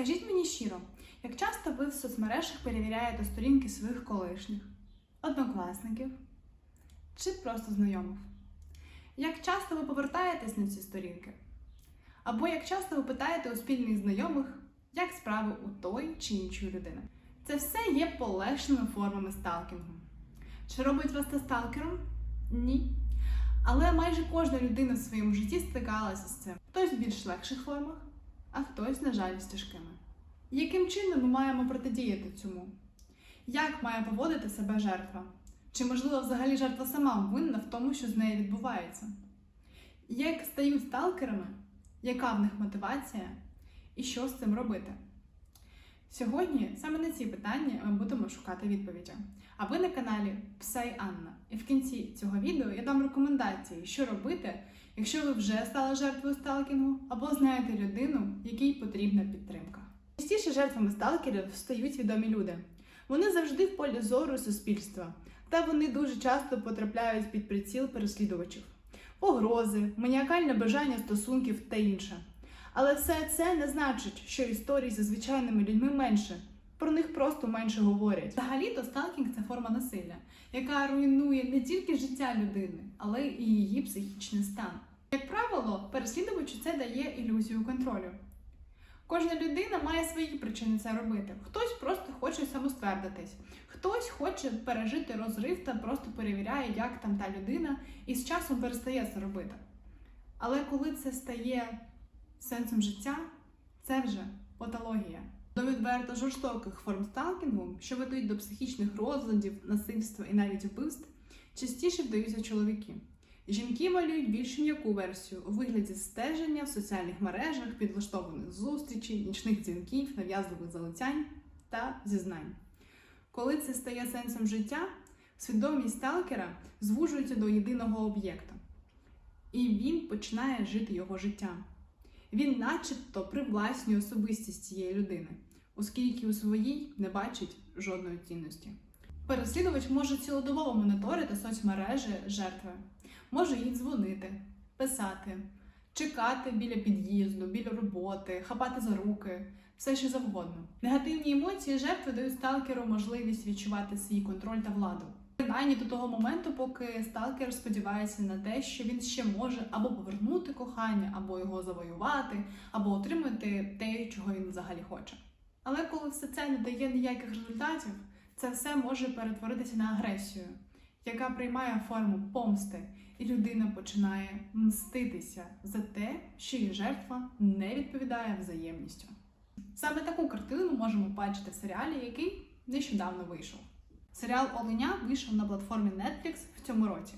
Скажіть мені щиро, як часто ви в соцмережах перевіряєте сторінки своїх колишніх, однокласників чи просто знайомих? Як часто ви повертаєтесь на ці сторінки? Або як часто ви питаєте у спільних знайомих, як справи у той чи іншої людини? Це все є полегшеними формами сталкінгу. Чи робить вас це сталкером? Ні. Але майже кожна людина в своєму житті стикалася з цим. Хтось в більш легших формах, а хтось, на жаль, з тяжкими. Яким чином ми маємо протидіяти цьому? Як має поводити себе жертва? Чи, можливо, взагалі жертва сама винна в тому, що з нею відбувається? Як стають сталкерами? Яка в них мотивація? І що з цим робити? Сьогодні саме на ці питання ми будемо шукати відповіді. А ви на каналі Псай Анна. І в кінці цього відео я дам рекомендації, що робити, якщо ви вже стали жертвою сталкінгу або знаєте людину, якій потрібна підтримка. Частіше жертвами сталкерів стають відомі люди. Вони завжди в полі зору суспільства, та вони дуже часто потрапляють під приціл переслідувачів, погрози, маніакальне бажання стосунків та інше. Але все це не значить, що історій зі звичайними людьми менше. Про них просто менше говорять. Взагалі-то сталкінг це форма насилля, яка руйнує не тільки життя людини, але і її психічний стан. Як правило, переслідувачу це дає ілюзію контролю. Кожна людина має свої причини це робити. Хтось просто хоче самоствердитись, хтось хоче пережити розрив та просто перевіряє, як там та людина, і з часом перестає це робити. Але коли це стає сенсом життя, це вже патологія. До відверто жорстоких форм сталкінгу, що ведуть до психічних розладів, насильства і навіть вбивств, частіше вдаються чоловіки. Жінки малюють більш м'яку версію у вигляді стеження в соціальних мережах, підлаштованих зустрічей, нічних дзвінків, нав'язливих залицянь та зізнань. Коли це стає сенсом життя, свідомість сталкера звужується до єдиного об'єкта, і він починає жити його життям. Він, начебто, привласнює особистість цієї людини, оскільки у своїй не бачить жодної цінності. Переслідувач може цілодобово моніторити соцмережі жертви, може їй дзвонити, писати, чекати біля під'їзду, біля роботи, хапати за руки, все що завгодно. Негативні емоції жертви дають сталкеру можливість відчувати свій контроль та владу. Принаймні до того моменту, поки сталкер сподівається на те, що він ще може або повернути кохання, або його завоювати, або отримати те, чого він взагалі хоче. Але коли все це не дає ніяких результатів, це все може перетворитися на агресію, яка приймає форму помсти, і людина починає мститися за те, що її жертва не відповідає взаємністю. Саме таку картину можемо бачити в серіалі, який нещодавно вийшов. Серіал Оленя вийшов на платформі Netflix в цьому році.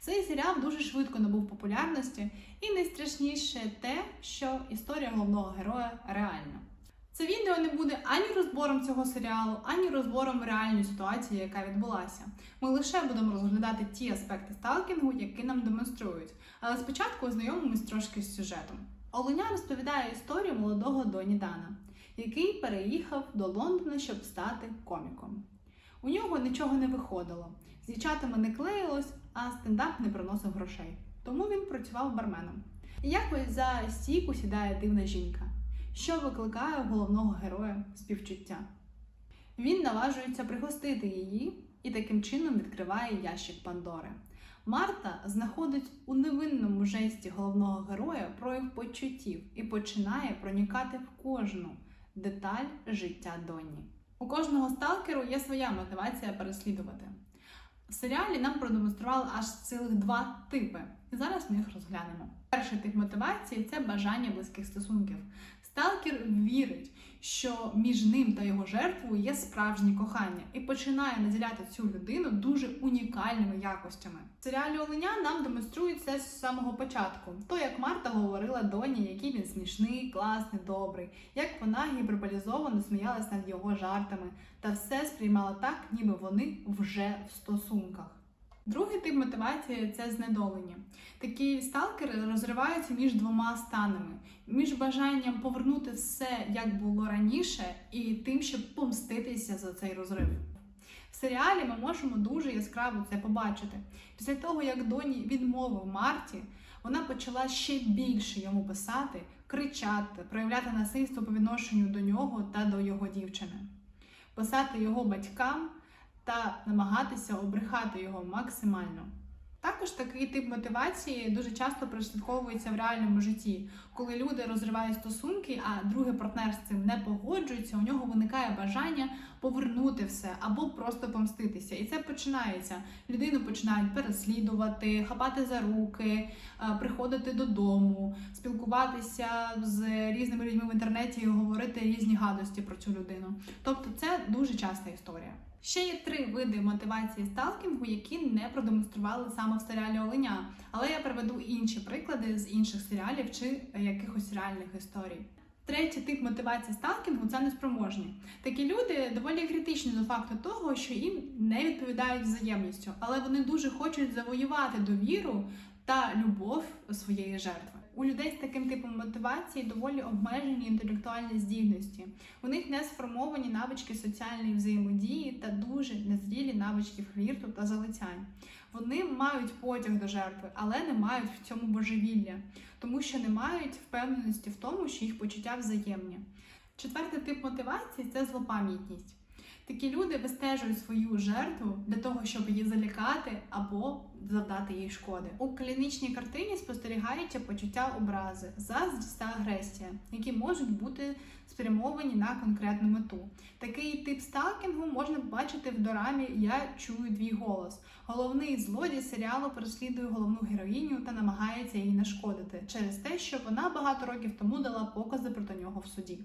Цей серіал дуже швидко набув популярності, і найстрашніше те, що історія головного героя реальна. Це відео не буде ані розбором цього серіалу, ані розбором реальної ситуації, яка відбулася. Ми лише будемо розглядати ті аспекти сталкінгу, які нам демонструють. Але спочатку ознайомимось трошки з сюжетом. Оленя розповідає історію молодого Доні Дана, який переїхав до Лондона, щоб стати коміком. У нього нічого не виходило. З дівчатами не клеїлось, а стендап не приносив грошей. Тому він працював барменом. І якось за стійку сідає дивна жінка, що викликає у головного героя співчуття. Він наважується пригостити її і таким чином відкриває ящик Пандори. Марта знаходить у невинному жесті головного героя прояв почуттів і починає проникати в кожну деталь життя Донні. У кожного сталкеру є своя мотивація переслідувати. В серіалі нам продемонстрували аж цілих два типи, і зараз ми їх розглянемо. Перший тип мотивації це бажання близьких стосунків. Сталкер вірить, що між ним та його жертвою є справжнє кохання і починає наділяти цю людину дуже унікальними якостями. В серіалі Оленя нам демонструють це з самого початку. То як Марта говорила Доні, який він смішний, класний, добрий, як вона гіперболізовано сміялась над його жартами, та все сприймала так, ніби вони вже в стосунках. Другий тип мотивації це знедолення. Такі сталкери розриваються між двома станами: між бажанням повернути все як було раніше, і тим, щоб помститися за цей розрив. В серіалі ми можемо дуже яскраво це побачити. Після того, як Доні відмовив Марті, вона почала ще більше йому писати, кричати, проявляти насильство по відношенню до нього та до його дівчини, писати його батькам та намагатися обрехати його максимально. Також такий тип мотивації дуже часто прослідковується в реальному житті, коли люди розривають стосунки, а другий партнер з цим не погоджується, у нього виникає бажання повернути все або просто помститися. І це починається. Людину починають переслідувати, хапати за руки, е, приходити додому, спілкуватися з різними людьми в інтернеті і говорити різні гадості про цю людину. Тобто, це дуже часта історія. Ще є три види мотивації сталкінгу, які не продемонстрували саме в серіалі Оленя. Але я приведу інші приклади з інших серіалів чи якихось реальних історій. Третій тип мотивації сталкінгу це неспроможні. Такі люди доволі критичні до факту того, що їм не відповідають взаємністю, але вони дуже хочуть завоювати довіру та любов своєї жертви. У людей з таким типом мотивації доволі обмежені інтелектуальні здібності. У них не сформовані навички соціальної взаємодії та дуже незрілі навички флірту та залицянь. Вони мають потяг до жертви, але не мають в цьому божевілля, тому що не мають впевненості в тому, що їх почуття взаємні. Четвертий тип мотивації це злопам'ятність. Такі люди вистежують свою жертву для того, щоб її залякати або завдати їй шкоди. У клінічній картині спостерігаються почуття образи, заздрість та агресія, які можуть бути спрямовані на конкретну мету. Такий тип сталкінгу можна побачити в дорамі Я чую твій голос. Головний злодій серіалу переслідує головну героїню та намагається їй нашкодити через те, що вона багато років тому дала покази проти нього в суді.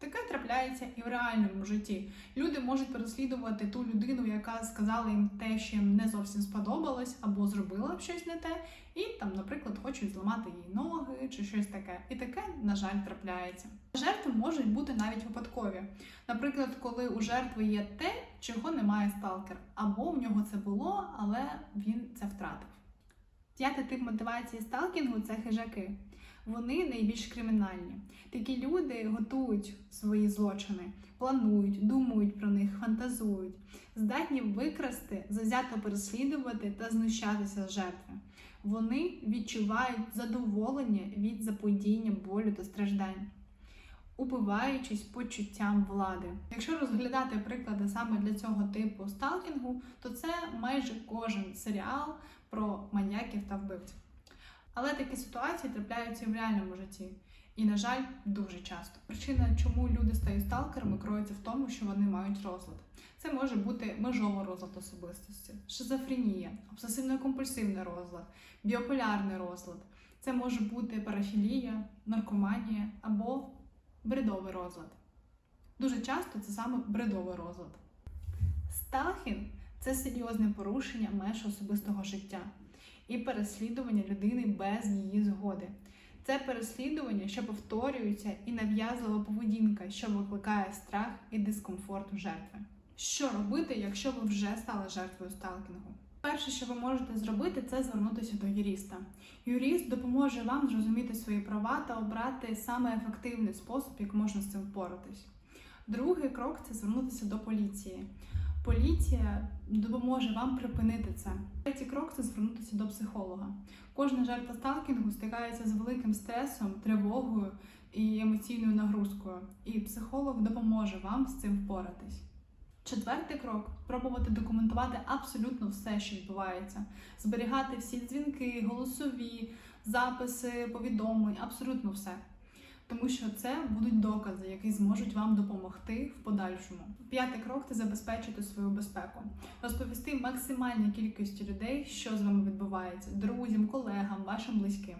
Таке трапляється і в реальному житті. Люди можуть переслідувати ту людину, яка сказала їм те, що їм не зовсім сподобалось, або зробила б щось не те, і там, наприклад, хочуть зламати їй ноги чи щось таке. І таке, на жаль, трапляється. Жертви можуть бути навіть випадкові. Наприклад, коли у жертви є те, чого немає сталкер, або в нього це було, але він це втратив. П'ятий тип мотивації сталкінгу це хижаки. Вони найбільш кримінальні. Такі люди готують свої злочини, планують, думають про них, фантазують, здатні викрасти, завзято переслідувати та знущатися з жертви. Вони відчувають задоволення від заподіяння болю та страждань, убиваючись почуттям влади. Якщо розглядати приклади саме для цього типу сталкінгу, то це майже кожен серіал про маньяків та вбивців. Але такі ситуації трапляються в реальному житті. І, на жаль, дуже часто. Причина, чому люди стають сталкерами, кроється в тому, що вони мають розлад. Це може бути межовий розлад особистості, шизофренія, обсесивно-компульсивний розлад, біополярний розлад. Це може бути парафілія, наркоманія або бредовий розлад. Дуже часто це саме бредовий розлад. Сталкінг – це серйозне порушення меж особистого життя і переслідування людини без її згоди. Це переслідування, що повторюється, і нав'язлива поведінка, що викликає страх і дискомфорт у жертви. Що робити, якщо ви вже стали жертвою сталкінгу? Перше, що ви можете зробити, це звернутися до юриста. Юрист допоможе вам зрозуміти свої права та обрати саме ефективний спосіб, як можна з цим впоратись. Другий крок це звернутися до поліції. Поліція допоможе вам припинити це. Третій крок це звернутися до психолога. Кожна жертва сталкінгу стикається з великим стресом, тривогою і емоційною нагрузкою, і психолог допоможе вам з цим впоратись. Четвертий крок пробувати документувати абсолютно все, що відбувається, зберігати всі дзвінки, голосові, записи, повідомлень, абсолютно все. Тому що це будуть докази, які зможуть вам допомогти в подальшому. П'ятий крок це забезпечити свою безпеку, розповісти максимальній кількості людей, що з вами відбувається, друзям, колегам, вашим близьким.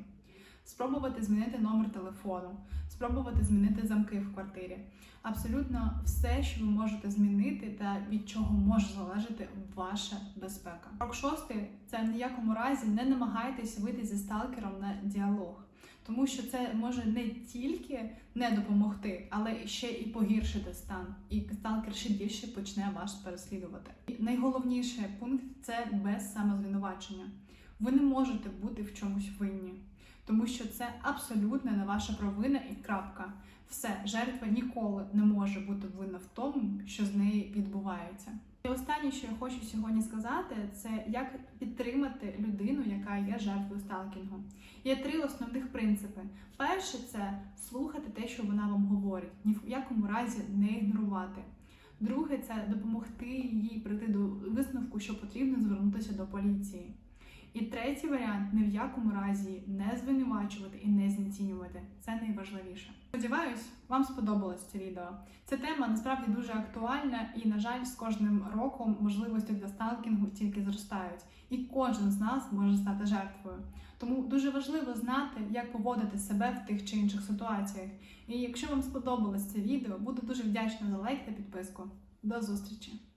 Спробувати змінити номер телефону, спробувати змінити замки в квартирі. Абсолютно все, що ви можете змінити, та від чого може залежати ваша безпека. Крок шостий це в ніякому разі не намагайтесь вийти зі сталкером на діалог. Тому що це може не тільки не допомогти, але ще і погіршити стан, і сталкер ще більше почне вас переслідувати. І найголовніший пункт це без самозвинувачення. Ви не можете бути в чомусь винні, тому що це абсолютно не ваша провина і крапка. Все, жертва ніколи не може бути винна в тому, що з нею відбувається. І останнє, що я хочу сьогодні сказати, це як підтримати людину, яка є жертвою сталкінгу. Є три основних принципи. Перше це слухати те, що вона вам говорить, ні в якому разі не ігнорувати. Друге це допомогти їй прийти до висновку, що потрібно звернутися до поліції. І третій варіант ні в якому разі не звинувачувати і не знецінювати. Це найважливіше. Сподіваюсь, вам сподобалось це відео. Ця тема насправді дуже актуальна, і, на жаль, з кожним роком можливості для сталкінгу тільки зростають, і кожен з нас може стати жертвою. Тому дуже важливо знати, як поводити себе в тих чи інших ситуаціях. І якщо вам сподобалось це відео, буду дуже вдячна за лайк та підписку. До зустрічі!